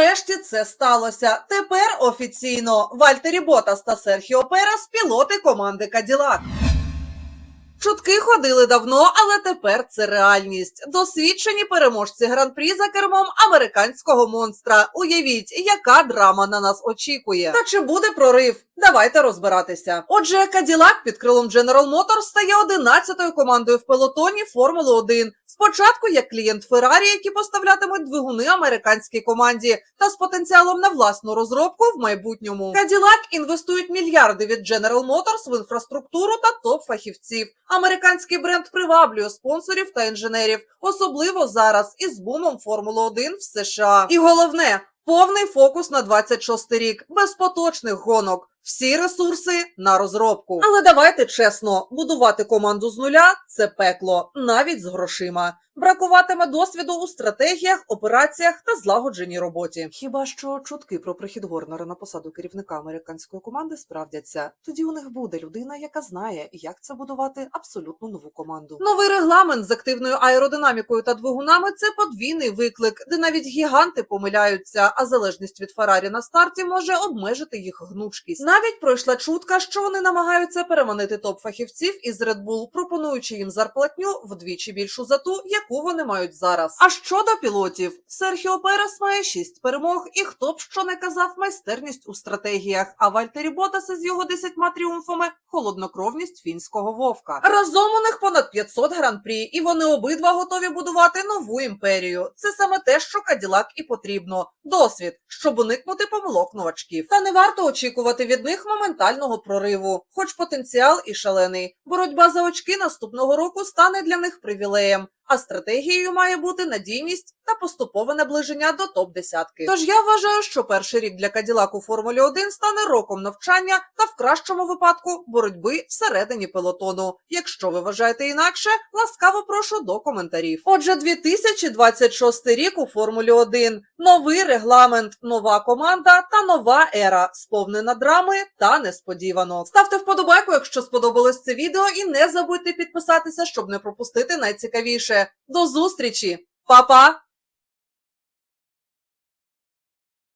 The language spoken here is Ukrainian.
нарешті це сталося. Тепер офіційно Вальтері Ботас та Серхіо Перес – пілоти команди Каділак. Чутки ходили давно, але тепер це реальність. Досвідчені переможці гран-прі за кермом американського монстра. Уявіть, яка драма на нас очікує. Та чи буде прорив? Давайте розбиратися. Отже, Каділак під крилом General Motors стає 11-ю командою в пелотоні Формули 1. Спочатку як клієнт Феррарі, які поставлятимуть двигуни американській команді, та з потенціалом на власну розробку в майбутньому. Каділак інвестують мільярди від General Motors в інфраструктуру та топ-фахівців. Американський бренд приваблює спонсорів та інженерів, особливо зараз із бумом Формули 1 в США. І головне. Повний фокус на 26 рік, без поточних гонок. Всі ресурси на розробку. Але давайте чесно, будувати команду з нуля це пекло, навіть з грошима. Бракуватиме досвіду у стратегіях, операціях та злагодженій роботі. Хіба що чутки про прихід Горнера на посаду керівника американської команди справдяться? Тоді у них буде людина, яка знає, як це будувати абсолютно нову команду. Новий регламент з активною аеродинамікою та двигунами це подвійний виклик, де навіть гіганти помиляються, а залежність від Феррарі на старті може обмежити їх гнучкість. Навіть пройшла чутка, що вони намагаються переманити топ-фахівців із Red Bull, пропонуючи їм зарплатню вдвічі більшу за ту, яку вони мають зараз. А щодо пілотів, Серхіо Перес має шість перемог, і хто б що не казав, майстерність у стратегіях. А Вальтері Ботас із його десятьма тріумфами холоднокровність фінського вовка. Разом у них понад 500 гран-прі, і вони обидва готові будувати нову імперію. Це саме те, що Каділак і потрібно. Досвід, щоб уникнути помилок новачків. Та не варто очікувати від них моментального прориву, хоч потенціал і шалений. Боротьба за очки наступного року стане для них привілеєм. А стратегією має бути надійність та поступове наближення до топ десятки. Тож я вважаю, що перший рік для Каділак у Формулі 1 стане роком навчання та в кращому випадку боротьби всередині пелотону. Якщо ви вважаєте інакше, ласкаво прошу до коментарів. Отже, 2026 рік у Формулі 1. новий регламент, нова команда та нова ера, сповнена драми та несподіванок. Ставте вподобайку, якщо сподобалось це відео, і не забудьте підписатися, щоб не пропустити найцікавіше. До зустрічі, Па-па!